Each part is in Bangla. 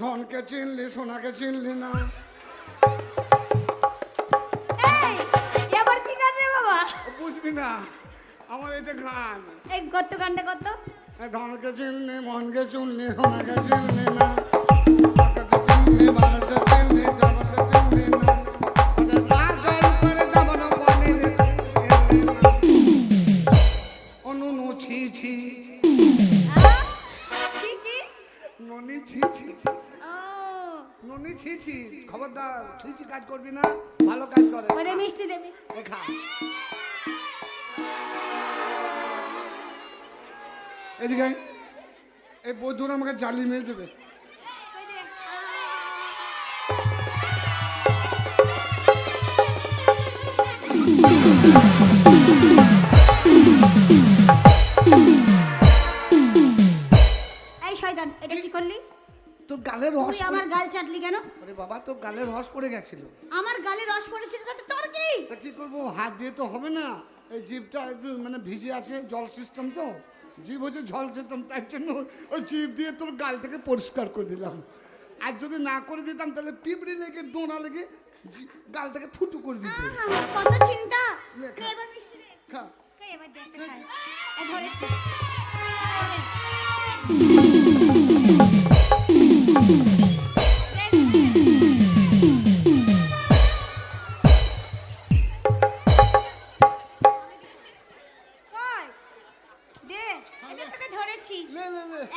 ধনকে চিনলি সোনাকে চিনলি না। এই এবার কি গান রে বাবা? বুঝবি না আমার এটা গান। এই গত গানটা কত ধনকে চিনলি মনকে চুনলি সোনাকে চিনলি না। খবরদার ছি ছি কাজ করবি না ভালো কাজ করে। ওরে মিষ্টি দে মিষ্টি দেখা এদিকে এই বৌদ্ধরা আমাকে জালি মেরে দেবে। এই শয়তান এটা কি করলি? তোর গালের রস তুই আমার গাল চাটলি কেন? আরে বাবা তোর গালের রস পড়ে গেছিল। আমার গালে রস পড়েছিল তাতে তোর কি? তা কি করব? হাত দিয়ে তো হবে না। এই জিভটা একটু মানে ভিজে আছে জল সিস্টেম তো। জিভ হচ্ছে জল সিস্টেম তাই জন্য ওই জিভ দিয়ে তোর গাল থেকে পরিষ্কার করে দিলাম। আর যদি না করে দিতাম তাহলে পিঁপড়ি লেগে দোঁড়া লেগে গাল থেকে ফুটু করে দিত। কত চিন্তা। এবার মিষ্টি এবার দে খাই ধরেছি।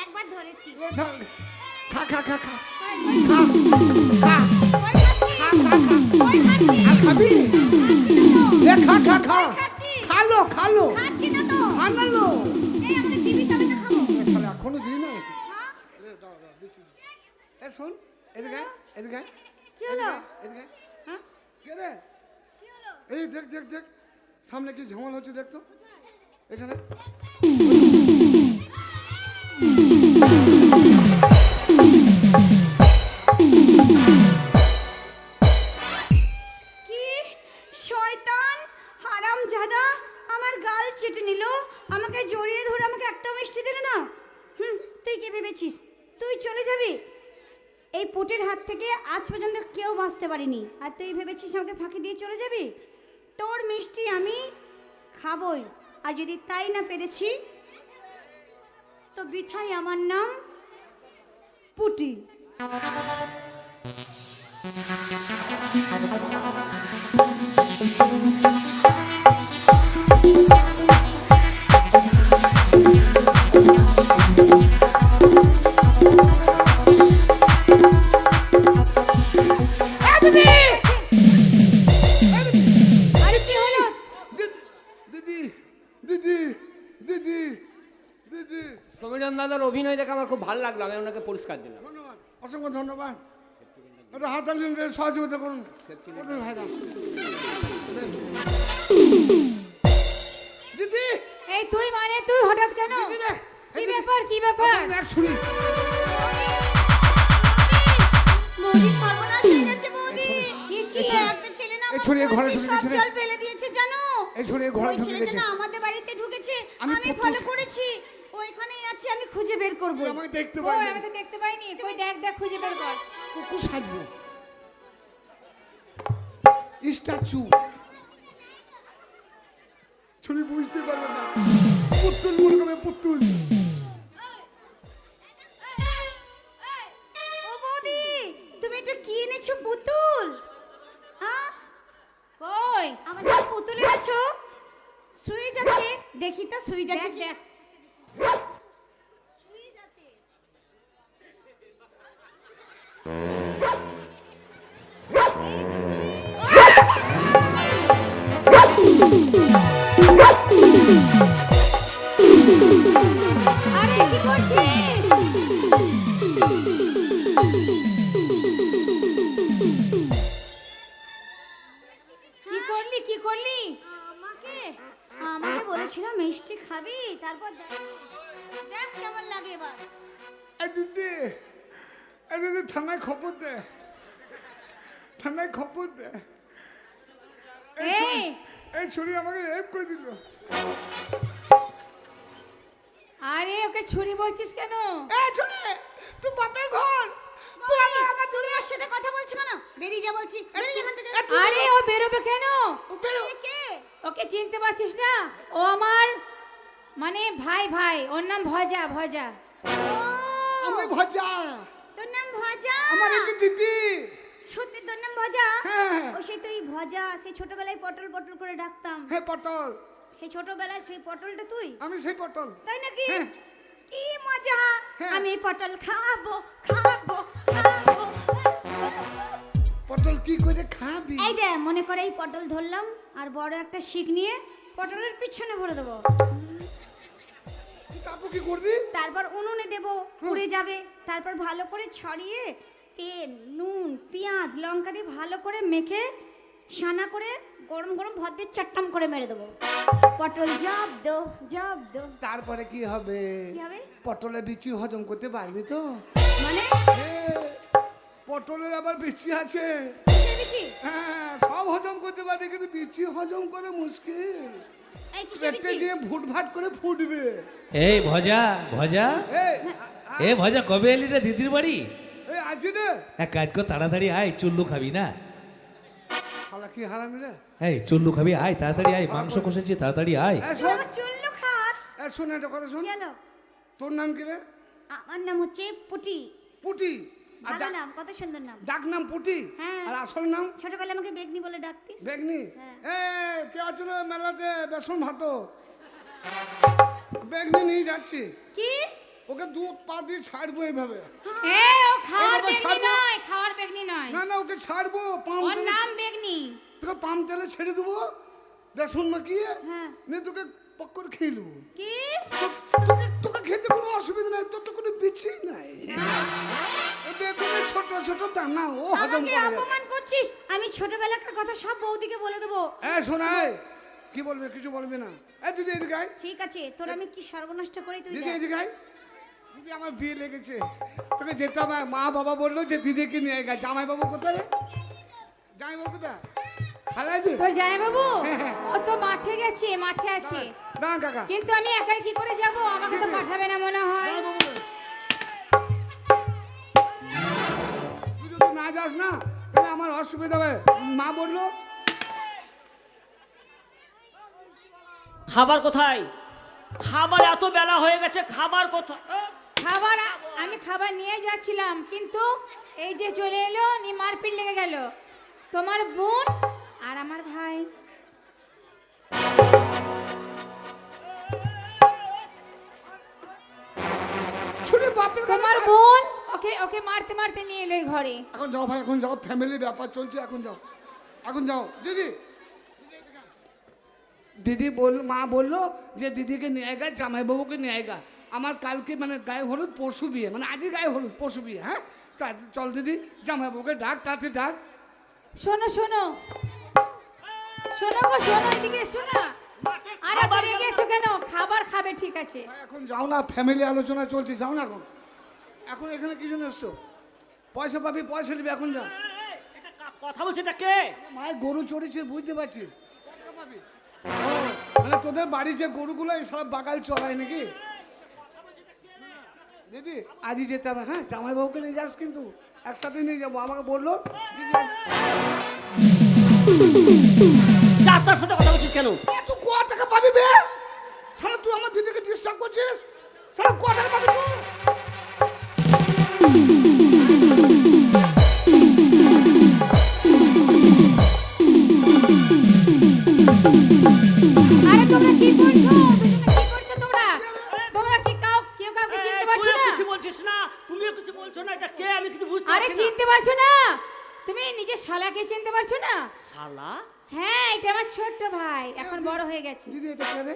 একবার ধরেছি খা খা খা খা খা খাবি। লে খা খা খা খালো খালো। শালা এখনও দিই না এ শোন এদিকে এদিকে কি হলো? এদিকে হ্যাঁ? কে রে? এই দেখ দেখ দেখ। সামনে কি ঝামেলা হচ্ছে দেখ তো। এখানে। পারিনি। আর তুই ভেবেছিস আমাকে ফাঁকি দিয়ে চলে যাবি? তোর মিষ্টি আমি খাবই। আর যদি তাই না পেরেছি, তো বিথাই আমার নাম পুটি। আরে দেখে আমার খুব ভালো লাগল আমি ওনাকে পুরস্কার দিলাম। ধন্যবাদ অসংখ্য ধন্যবাদ। হাতালি সহযোগিতা করুন। দিদি! এই তুই মানে তুই হঠাৎ কেন? দিদি কি এই ব্যাপার কি ব্যাপার? আমার এক ছুরি। বৌদি সর্বনাশ হয়ে গেছে বৌদি। কি কি? একটা ছেলে না এই আমার ছুরি এ ঘরে ঢুকে গেছে জল ফেলে দিয়েছে জানো? এই ঘরে ঢুকে গেছে। আমাদের বাড়িতে ঢুকেছে। আমি ফলো করেছি। আছে আমি খুঁজে বের করব। আমাকে দেখতে পারবি আমি তো দেখতে পাইনি। কই দেখ দেখ খুঁজে বের কর। কুকুর সাজবো? স্ট্যাচু। ছবি বুঝতে পারবে না। পুতুল মনে পুতুল। ও বৌদি তুমি এটা কি এনেছো পুতুল? হ্যাঁ? কই? আমাদের পুতুল এনেছো। সুইচ আছে দেখি তো সুইচ আছে কি? মিষ্টি খাবি? তারপর দেখ। কেমন লাগে এবার। দিদি দিদি থানায় খবর দে। থানায় খবর দে। এই ছুরি- আমাকে রেপ করে দিল। আরে ওকে ছুরি বলছিস কেন? এই ছুরি তুই বাপের ঘর। তুই বেরিয়ে যা বলছি। বেরিয়ে যা এখান থেকে। আরে ও বেরোবে কেন? ও বেরো। কে? ওকে চিনতে পারছিস না? ও আমার মানে ভাই ভাই ওর নাম ভজা ভজা। আমি ভজা। তোর নাম ভজা? আমার একটি দিদি। সত্যি তোর নাম ভজা? হ্যাঁ। ও সেই তুই ভজা সেই ছোটবেলায় পটল পটল করে ডাকতাম। হে পটল। সেই ছোটবেলায় সেই পটলটা তুই? আমি সেই পটল। তাই নাকি? হ্যাঁ। কি মজা! হ্যাঁ। আমি পটল খাব খাব খাব। পটল কি করে খাবি? এই দে মনে করে এই পটল ধরলাম আর বড় একটা শিক নিয়ে পটলের পিছনে ভরে দেবো। তারপর কি করবি? তারপর উনুনে দেব পুড়ে যাবে। তারপর ভালো করে ছড়িয়ে তেল নুন পেঁয়াজ লঙ্কা দিয়ে ভালো করে মেখে সানা করে গরম গরম ভাত দিয়ে চাট্টাম করে মেরে দেবো। পটল জব দো জব দো। তারপরে কি হবে? কি হবে? পটলের বিচি হজম করতে পারবি তো? মানে? পটলের আবার বিচি আছে? হ্যাঁ সব হজম করতে পারবি কিন্তু বিচি হজম করে মুশকিল। পেটে যে ফুট করে ফুটবে। এই ভজা ভজা? এ ভজা কবে এলি রে দিদির বাড়ি? এই এক কাজ কর তাড়াতাড়ি আয় চুল্লু খাবি না। শালা কি হারামি রে। এই চুল্লু খাবি আয় তাড়াতাড়ি আয় মাংস কষেছি তাড়াতাড়ি আয়। চুল্লু খাস। এ শোন একটা কথা শোন। তোর নাম কি রে? আমার নাম হচ্ছে পুটি। পুটি। ভালো নাম কত সুন্দর নাম। ডাক নাম পুটি। হ্যাঁ। আর আসল নাম? ছোটবেলায় আমাকে বেগনি বলে ডাকতিস? বেগনি? হ্যাঁ। এ কে আছে মেলাতে? বেসন ভাটো। বেগনি নিয়ে যাচ্ছি। কি? ওকে দু পা দিয়ে ছাড়বো এইভাবে। এ ও খাওয়ার বেগনি। নয় খাওয়ার বেগনি নয়। না না ওকে ছাড়বো পাম ওর নাম বেগনি। তোকে পাম তেলে ছেড়ে দেবো বেসন মাখিয়ে হ্যাঁ। নিয়ে তোকে পক্কর খেয়ে নেব। কি? তোকে তোকে খেতে কোনো অসুবিধা নাই তোর তো কোনো বিচ্ছি নাই। বেগুনের ছোট ছোট দানা ও হজম আমাকে করে। অপমান করছিস? আমি ছোটবেলাকার কথা সব বৌদিকে বলে দেবো। শোনাই কি বলবে কিছু বলবে না। দিদি এদিকে আয়। ঠিক আছে তোর আমি কি সর্বনষ্ট করি তুই দিদি দেখ। এদিকে আয়। দিদি আমার বিয়ে লেগেছে। তোকে যেতে হবে। মা বাবা বলল যে দিদিকে নিয়ে গেছে জামাই বাবু কোথায় রে? জামাই বাবু কোথায় তোর জামাই বাবু হ্যাঁ। ও তো মাঠে গেছে মাঠে আছে। কাকা। কিন্তু আমি একাই কি করে যাব? আমাকে তো পাঠাবে না মনে হয়। জামাই বাবু যাস না তাহলে আমার অসুবিধা হবে। মা বলল খাবার কোথায়? খাবার এত বেলা হয়ে গেছে খাবার কোথায়? খাবার আমি খাবার নিয়ে যাচ্ছিলাম কিন্তু এই যে চলে এলো নি মারপিট লেগে গেল। তোমার বোন আর আমার ভাই। শুনে তোমার বোন ওকে ওকে মারতে মারতে নিয়ে এলো ঘরে। এখন যাও ভাই এখন যাও ফ্যামিলির ব্যাপার চলছে এখন যাও। এখন যাও। দিদি! দিদি বল মা বলল যে দিদিকে নিয়ে গা জামাইবাবুকে নিয়ে গা। আমার কালকে মানে গায়ে হলুদ পরশু বিয়ে। মানে আজই গায়ে হলুদ পরশু বিয়ে হ্যাঁ? তা চল দিদি জামাইবাবুকে ডাক তাতে ডাক। শোনো শোনো। শোনো গো শোনো এদিকে শোনা। আরে ঘরে গেছো কেন? খাবার খাবে ঠিক আছে। এখন যাও না ফ্যামিলি আলোচনা চলছে যাও না এখন। এখন এখানে কি জন্য এসছো? পয়সা পাবি পয়সা নিবি এখন কা- কথা বলছে এটা কে? মায়ের গরু চড়েছে বুঝতে পারছি। পাবি। মানে তোদের বাড়ি যে গরুগুলো সব বাগাল চড়ায় নাকি? দিদি আজই যেতে হবে হ্যাঁ? জামাইবাবুকে নিয়ে যাস কিন্তু একসাথে নিয়ে যাব। আমাকে বলল ডাক্তার সাথে কথা বলছিস কেন? তুই ক টাকা পাবি বে? সারা তুই আমার দিদিকে ডিস্টার্ব করছিস? সারা ক টাকা পাবি তুই? বলছো না এটা কে আমি কিছু বুঝতে আরে চিনতে পারছ না? তুমি নিজের শালাকে চিনতে পারছ না? শালা? হ্যাঁ এটা আমার ছোট্ট ভাই এখন বড় হয়ে গেছে। দিদি এটা কে রে?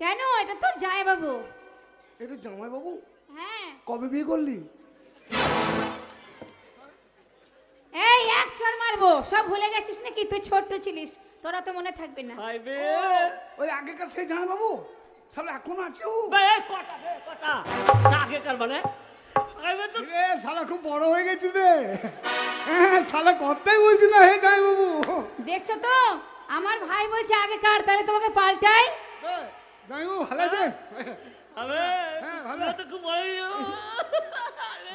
কেন? এটা তোর জামাই বাবু এটা জামাইবাবু? হ্যাঁ। কবে বিয়ে করলি? এই এক চড় মারবো। সব ভুলে গেছিস নাকি? তুই ছোট্ট ছিলিস। তোরা তো মনে থাকবে না। হাই বে। ওই আগেকার সেই জামাইবাবু? সালা এখন আছে ও? বে, কটা বে, কটা? আগেকার মানে। রে শালা খুব বড় হয়ে গেছিল রে। হ্যাঁ শালা কথাই বলছি না হে যাই বাবু দেখছ তো? আমার ভাই বলছে আগে কার তাহলে তোমাকে পাল্টাই। যাই বাবু ভালো আছে? আবে হ্যাঁ, ভালো। তো খুব বড়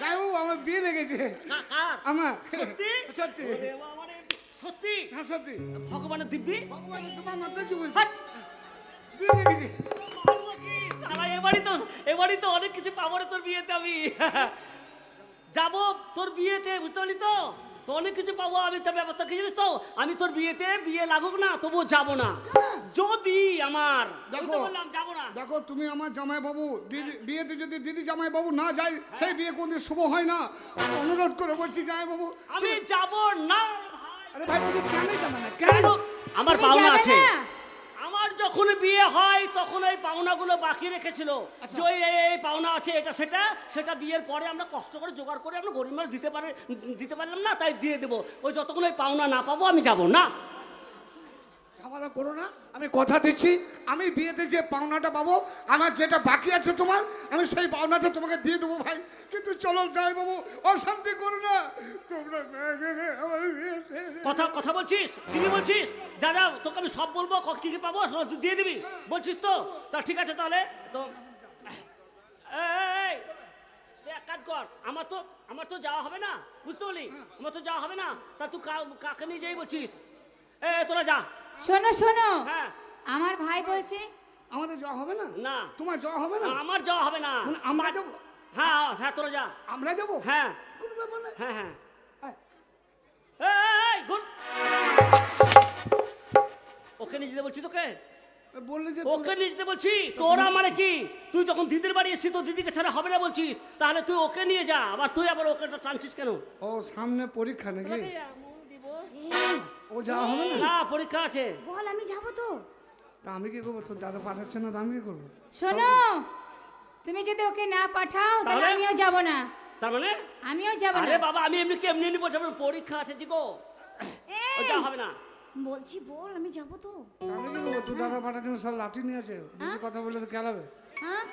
জামাইবাবু আমার বিয়ে লেগেছে কার? আমার। সত্যি? সত্যি। রে, সত্যি? হ্যাঁ সত্যি। ভগবানের দিব্যি? ভগবান তোমার মাথায় কি বলছি? বিয়ে লেগেছে? শালা, এবারই তো এবারই তো অনেক কিছু পাবো রে তোর বিয়েতে আমি। যাব তোর বিয়েতে বুঝতে পারলি তো? তো অনেক কিছু পাবো আমি তো ব্যাপারটা কি জানিস তো? আমি তোর বিয়েতে বিয়ে লাগুক না তবুও যাব না। যদি আমার দেখো। পারলাম যাব না। দেখো তুমি আমার জামাইবাবু দিদি বিয়েতে যদি দিদি জামাই বাবু না যায় সেই বিয়ে কোনদিন শুভ হয় না। অনুরোধ করে বলছি জামাইবাবু আমি যাব না। ভাই আরে ভাই তুমি কেন যাবে না? কেন? আমার পাওনা আছে। আমার যখন বিয়ে হয় তখন ওই পাওনাগুলো বাকি রেখেছিল। যে ওই এই এই পাওনা আছে এটা সেটা সেটা বিয়ের পরে আমরা কষ্ট করে জোগাড় করে আমরা গরিব মানুষ দিতে পারে দিতে পারলাম না তাই দিয়ে দেবো। ওই যতক্ষণ ওই পাওনা না পাবো আমি যাব না? ঝামেলা করো না আমি কথা দিচ্ছি আমি বিয়েতে যে পাওনাটা পাবো আমার যেটা বাকি আছে তোমার আমি সেই পাওনাটা তোমাকে দিয়ে দেবো ভাই। কিন্তু চলো যাই বাবু অশান্তি করো না। তোমরা আমার বিয়ে কথা কথা বলছিস? কি বলছিস? যা যা তোকে আমি সব বলব ক- কি পাবো তুই দিয়ে দিবি। বলছিস তো? তা ঠিক আছে তাহলে তো এই, এক কাজ কর আমার তো আমার তো যাওয়া হবে না বুঝতে পারলি? আমার তো যাওয়া হবে না তা তুই কা- কাকে নিয়ে যাই বলছিস? এ তোরা যা। শোনো শোনো। হ্যাঁ। আমার ভাই বলছে আমাদের যাওয়া হবে না? না। তোমার যাওয়া হবে না? আমার যাওয়া হবে না। মানে আমরা যাব? হ্যাঁ হ্যাঁ তোরা যা। আমরা যাব? হ্যাঁ। কোনো ব্যাপার না। হ্যাঁ হ্যাঁ। এই। গুড ওকে নিয়ে যেতে বলছি তোকে? বললে যে ওকে নিয়ে যেতে বলছি? তোরা মানে কি? তুই যখন দিদির বাড়ি এসছিস তোর দিদিকে ছাড়া হবে না বলছিস? তাহলে তুই ওকে নিয়ে যা আবার তুই আবার ওকে টানছিস কেন? ও সামনে পরীক্ষা নাকি? ও যাওয়া হবে না? না পরীক্ষা আছে। বল আমি যাব তো। তা আমি কি করব? তোর দাদা পাঠাচ্ছে না তা আমি কি করব? শোনো তুমি যদি ওকে না পাঠাও তাহলে? তাহলে? আমিও যাব না। তার মানে? আমিও যাব আরে না বাবা আমি এমনি কি এমনি এমনি বলছি আমার পরীক্ষা আছে জিগো ও যা হবে না। বলছি বল আমি যাব তো। আমি কি করব? তোর দাদা পাঠাচ্ছে না সব লাঠি নিয়ে আছে। বেশি কথা বললে তো খেলাবে। হ্যাঁ?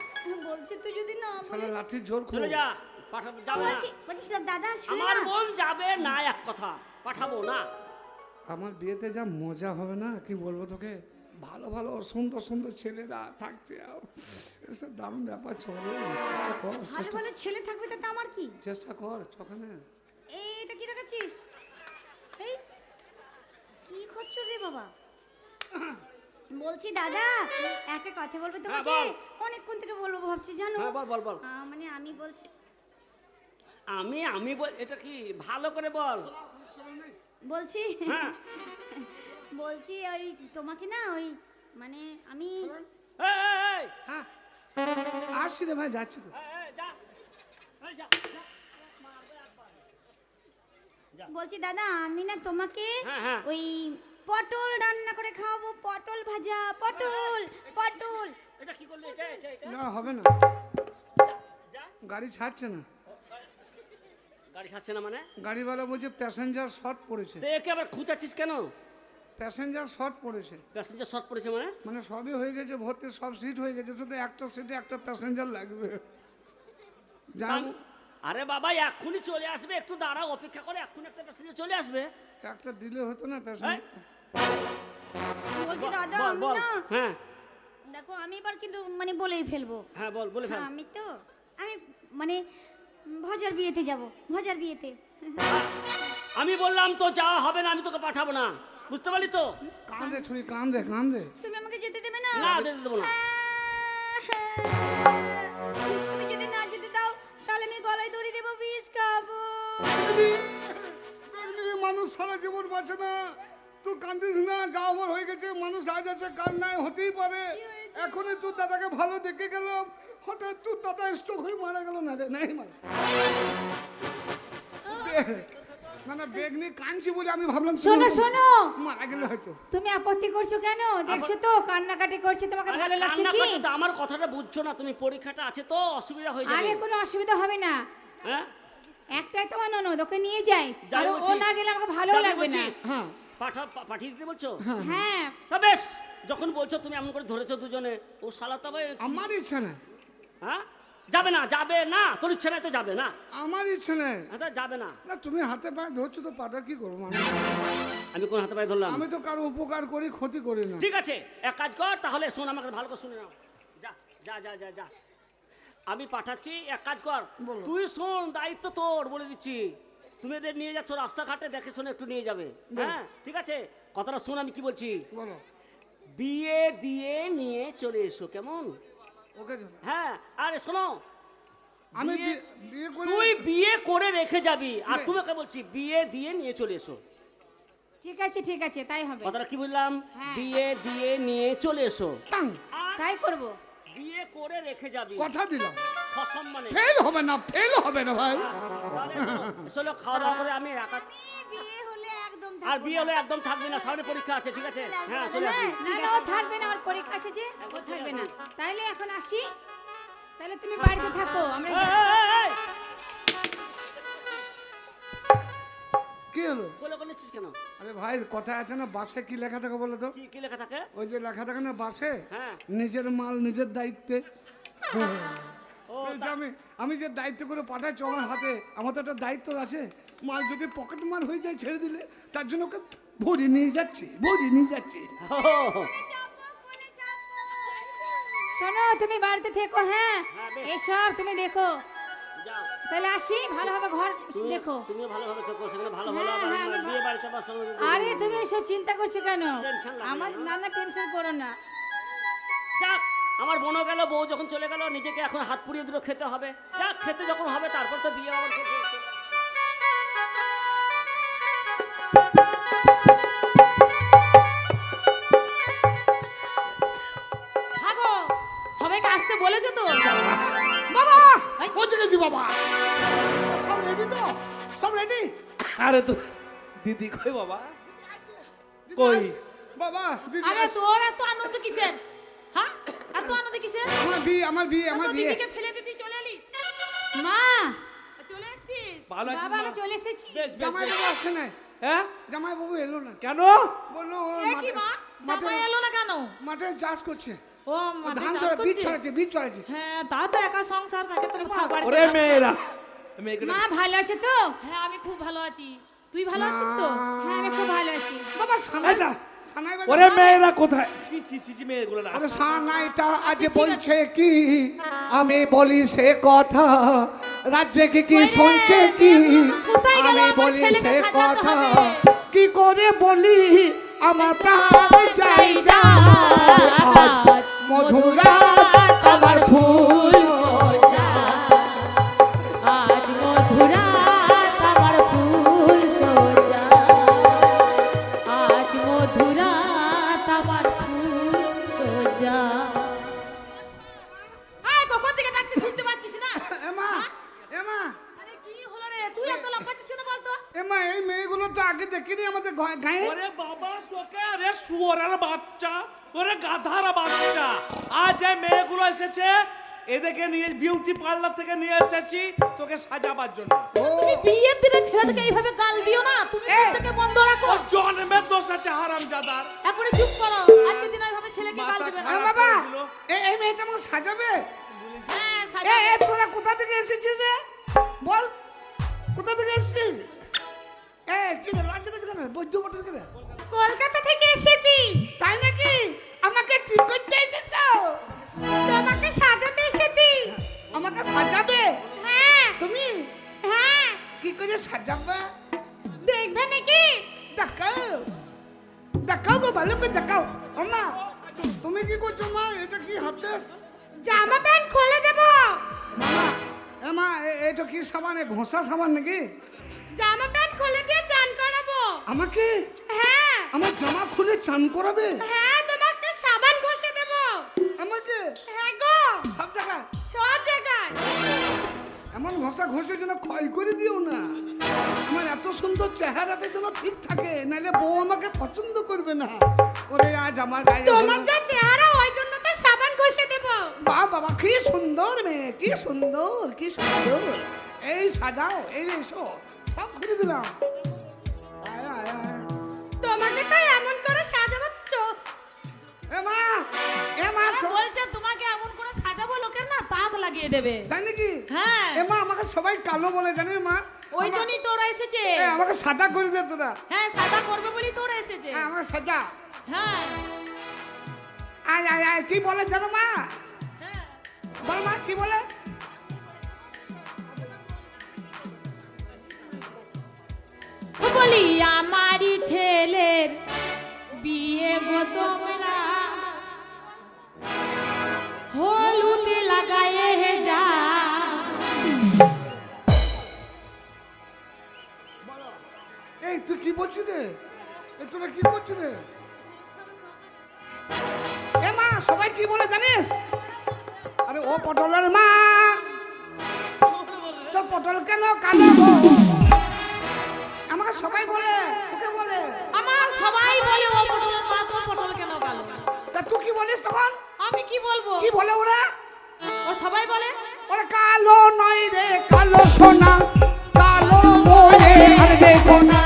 বলছি তুই যদি না সালা বলিস। লাঠির জোর খুব। চলে যা পাঠাবো যাবে না। বলছি বলছিস দাদা শোনো আমার না। বোন যাবে না এক কথা পাঠাবো না। আমার বিয়েতে যা মজা হবে না কি বলব তোকে? ভালো ভালো সুন্দর সুন্দর ছেলেরা থাকছে। এসব দারুণ ব্যাপার চলো চেষ্টা কর ভালো ভালো ছেলে থাকবে তাতে আমার কি? চেষ্টা কর চখানে এই এটা কি দেখাচ্ছিস? এই কি করছ রে বাবা? বলছি দাদা একটা কথা বলব তোমাকে? অনেকক্ষণ থেকে বলব ভাবছি জানো? হ্যাঁ বল বল বল। মানে আমি বলছি আমি আমি বল এটা কি ভালো করে বল? বলছি? হ্যাঁ। বলছি ওই তোমাকে না ওই মানে আমি হ্যাঁ। আসছি রে ভাই যাচ্ছি তো। বলছি দাদা আমি না তোমাকে হ্যাঁ। ওই পটল রান্না করে খাওয়াবো পটল ভাজা পটল পটল। এটা কি করলি? এটা এটা এটা? না হবে না। গাড়ি ছাড়ছে না। গাড়ি ছাড়ছে না মানে? গাড়িওয়ালা বলছে প্যাসেঞ্জার শর্ট পড়েছে। একে আবার খুঁচাচ্ছিস কেন? প্যাসেঞ্জার শর্ট পড়েছে। প্যাসেঞ্জার শর্ট পড়েছে মানে? মানে সবই হয়ে গেছে ভর্তি সব সিট হয়ে গেছে শুধু একটা সিটে একটা প্যাসেঞ্জার লাগবে। যাই আরে বাবা এক্ষুনি চলে আসবে একটু দাঁড়াও অপেক্ষা করে এক্ষুনি একটা প্যাসেঞ্জার চলে আসবে। একটা দিলে হতো না প্যাসেঞ্জার বলছি দাদা আমি না হ্যাঁ। দেখো আমি এবার কিন্তু মানে বলেই ফেলব। হ্যাঁ বল বলে ফেল। আমি তো আমি মানে ভজার বিয়েতে যাব ভজার বিয়েতে। আমি বললাম তো যা হবে না আমি তোকে পাঠাবো না। বুঝতে পারলি তো? কান রে ছুরি কান রে কান রে তুমি আমাকে যেতে দেবে না? না যেতে দেবো না। তুমি যদি না যেতে দাও তাহলে আমি গলায় দড়ি দেবো বিষ খাব। মানুষ সারা জীবন বাঁচে না। তুই কান্দিস না যা আমার হয়ে গেছে মানুষ আজ আছে কাল নাই হতেই পারে। এখনই তোর দাদাকে ভালো দেখে গেলাম। হঠাৎ তোর দাদা স্ট্রোক হয়ে মারা গেল। না রে নাই মারা। না না বেগ কাঁদছি বলে আমি ভাবলাম শোনো শোনো। মারা গেলে হয়তো। তুমি আপত্তি করছ কেন? দেখছ তো কান্নাকাটি করছে তোমাকে ভালো লাগছে কি? আমার কথাটা বুঝছ না তুমি পরীক্ষাটা আছে তো অসুবিধা হয়ে আরে যাবে কোনো অসুবিধা হবে না। হ্যাঁ? একটাই ননদ ওকে নিয়ে যাই। যাই আর ও না গেলে আমাকে ভালো লাগবে না। হ্যাঁ পাঠা পাঠিয়ে দিতে বলছো? হ্যাঁ। তা বেশ। যখন বলছো তুমি এমন করে ধরেছো দুজনে ও শালা তবে আমার ইচ্ছা নেই। হ্যাঁ? যাবে না যাবে না তোর ইচ্ছে নাই তো যাবে না। আমার ইচ্ছে নেই। হ্যাঁ যাবে না। না তুমি হাতে পায়ে ধরছো তো পাটা কি করব আমি আমি কোন হাতে পায়ে ধরলাম? আমি তো কারও উপকার করি ক্ষতি করি না। ঠিক আছে এক কাজ কর তাহলে শোন আমাকে ভালো করে শুনে নাও। যা যা যা যা যা। আমি পাঠাচ্ছি এক কাজ কর। তুই শোন দায়িত্ব তোর বলে দিচ্ছি। তুমি এদের নিয়ে যাচ্ছ রাস্তাঘাটে দেখে শুনে একটু নিয়ে যাবে। হ্যাঁ ঠিক আছে? কথাটা শোন আমি কি বলছি? বলো। বিয়ে দিয়ে নিয়ে চলে এসো কেমন? ওকে। হ্যাঁ আরে শোনো আমি বিয়ে- করে তুই বিয়ে করে রেখে যাবি আর। তোমাকে বলছি বিয়ে দিয়ে নিয়ে চলে এসো। ঠিক আছে ঠিক আছে তাই হবে। কথাটা কি বললাম হ্যাঁ। বিয়ে দিয়ে নিয়ে চলে এসো। আর তাই করব। বিয়ে করে রেখে যাবি। কথা দিলাম সসম্মানে। ফেল হবে না ফেল হবে না ভাই। তাহলে এসো খাওয়া দাওয়া করে আমি একা বিয়ে হলে আর বিয়ে হলে একদম থাকবি না সামনে পরীক্ষা আছে ঠিক আছে? হ্যাঁ চলে আসবি। না না ও থাকবে না ওর পরীক্ষা আছে যে ও থাকবে না। তাইলে এখন আসি। তাহলে তুমি বাড়িতে থাকো আমরা এই, যাই। এই, এই, কি হলো? কোলে কোলে নিচ্ছিস কেন? আরে ভাই কথা আছে না বাসে কি লেখা থাকে বলো তো? কি কি লেখা থাকে? ওই যে লেখা থাকে না বাসে? হ্যাঁ। নিজের মাল নিজের দায়িত্বে। আমি আমি যে দায়িত্ব করে পাঠাচ্ছি আমার হাতে আমার তো একটা দায়িত্ব আছে। মাল যদি পকেট মাল হয়ে যায় ছেড়ে দিলে তার জন্য ওকে ভরি নিয়ে যাচ্ছি ভরি নিয়ে যাচ্ছি। শোনো তুমি বাড়িতে থেকো হ্যাঁ? হ্যাঁ, এসব তুমি দেখো। তাহলে আসি ভালোভাবে ঘর তুমি- দেখো। ভালোভাবে থেকো সেখানে ভালো ভালো হ্যাঁ, হ্যাঁ, বিয়ে বাড়িতে বাস আরে তুমি এসব চিন্তা করছ কেন? আমার না। না না টেনশন করো না। যাক আমার বোনও গেল বউ যখন চলে গেল নিজেকে এখন হাত পুড়িয়ে দুটো খেতে হবে। যাক খেতে যখন হবে তারপর তো বিয়ে আবার করতে হচ্ছে। সবাইকে আসতে বলেছে তো? বাবা! এই। পৌঁছে গেছি বাবা। সব রেডি তো? সব রেডি আরে তো দিদি কই বাবা? কই? বাবা দিদি আরে আস- তোর এত আনন্দ কিসের? হ্যাঁ? এত আনন্দ কিসের? আমার বিয়ে আমার বিয়ে আমার বিয়ে। দিদিকে ফেলে দিতে চলে এলি? মা! চলে এসেছিস ভালো আছিস বাবা চলে এসেছি। বেশ বেশ জামাই বাবু আসছে না হ্যাঁ? জামাই বাবু এলো না। কেন? বলল কি মা? জামাই এলো না কেন? মাঠে চাষ করছে। ও মাঠে ধান চাষ ছড়া বীজ? ছড়াচ্ছে বীজ ছড়াচ্ছে হ্যাঁ তা তো একা সংসার থাকে তো খাবার ওরে মেয়েরা। মা ভালো আছে তো? হ্যাঁ আমি খুব ভালো আছি। তুই ভালো আছিস তো? হ্যাঁ আমি খুব ভালো আছি। বাবা না। বাজা- ওরে মেয়েরা কোথায়? আরে সানাইটা আজ বলছে কি? আমি বলি সে কথা। রাজ্যে কি কি শুনছে কি? আমি বলি সে কথা? কি করে বলি? আমার প্রাণ চাই যা মধুরা আমার ফুল। তো আগে দেখিনি আমাদের গায়ে ওরে বাবা তোকে আরে শুয়োরের বাচ্চা ওরে গাধার বাচ্চা। আজ এই মেয়েগুলো এসেছে এদেরকে নিয়ে বিউটি পার্লার থেকে নিয়ে এসেছি তোকে সাজাবার জন্য। তুমি বিয়ের দিনে ছেলেটাকে এইভাবে গাল দিও না? তুমি! মুখটাকে বন্ধ রাখো। জন্মের দোষ আছে হারাম জাদার এখনই চুপ করো। আজকে দিন এইভাবে ছেলেকে গাল দিবে না। বাবা এই মেয়েটা আমাকে সাজাবে? হ্যাঁ এ সাজা এ তোরা কোথা থেকে এসেছিস রে? বল কোথা থেকে এসেছিস? এ কি রে কেন? বৈদ্য বটে কেন? কলকাতা থেকে এসেছি। তাই নাকি? আমাকে কি করতে এসেছ? তোমাকে সাজাতে এসেছি। আমাকে সাজাবে? হ্যাঁ। তুমি? হ্যাঁ। কি করে সাজাবে? দেখবে নাকি? দেখাও। দেখাও গো ভালো করে দেখাও। মা তুমি কি করছ মা? এটা কি হাতে জামা প্যান্ট খুলে দেব। মামা এ মা এ- এটা কি সাবান? ঘষা সাবান নাকি? জামা প্যান্ট খুলে দিয়ে চান করাবো? আমাকে? হ্যাঁ। আমার জামা খুলে চান করাবে? হ্যাঁ তোমাকে সাবান ঘষে দেব। আমাকে? হ্যাঁ গো। সব জায়গায়? সব জায়গায়। এমন ঘষা ঘষে যেন ক্ষয় করে দিও না। আমার এত সুন্দর চেহারাটা যেন ঠিক থাকে নাহলে বউ আমাকে পছন্দ করবে না। ওরে আজ আমার গায়ে তোমার যা চেহারা ওই জন্য তো সাবান ঘষে দেব। বাহ বাবা কি সুন্দর মেয়ে কি সুন্দর কি সুন্দর। এই সাজাও এই এসো সব ঘুরে দিলাম। তোমাকে তো এমন করে সাজাবো এমা এমা বলছে তোমাকে এমন করে সাজাবো লোকের না তাক লাগিয়ে দেবে। তাই নাকি? হ্যাঁ। এমা আমাকে সবাই কালো বলে জানে মা? ওই জন্যই তোরা এসেছে। আমাকে সাদা করে দে তোরা। হ্যাঁ সাদা করবে বলি তোরা এসেছে। হ্যাঁ আমাকে সাজা। হ্যাঁ। আয় আয় আয় কি বলে জানো মা? হ্যাঁ। বল মা কি বলে? বলি আমার বিয়ে গো তোমরা। হলুদে লাগায়ে যা। এই তুই কি বলছিস রে? এ তোরা কি করছিস রে? এ মা সবাই কি বলে জানিস? আরে ও পটলের মা। তোর পটল কেন কালো আমাকে সবাই বলে তোকে বলে। আমার সবাই বলে তুই কি বলিস তখন? আমি কি বলব? কি বলে ওরা? ও সবাই বলে? ওরা কালো নয় রে কালো সোনা কালো বলে আর দেখো না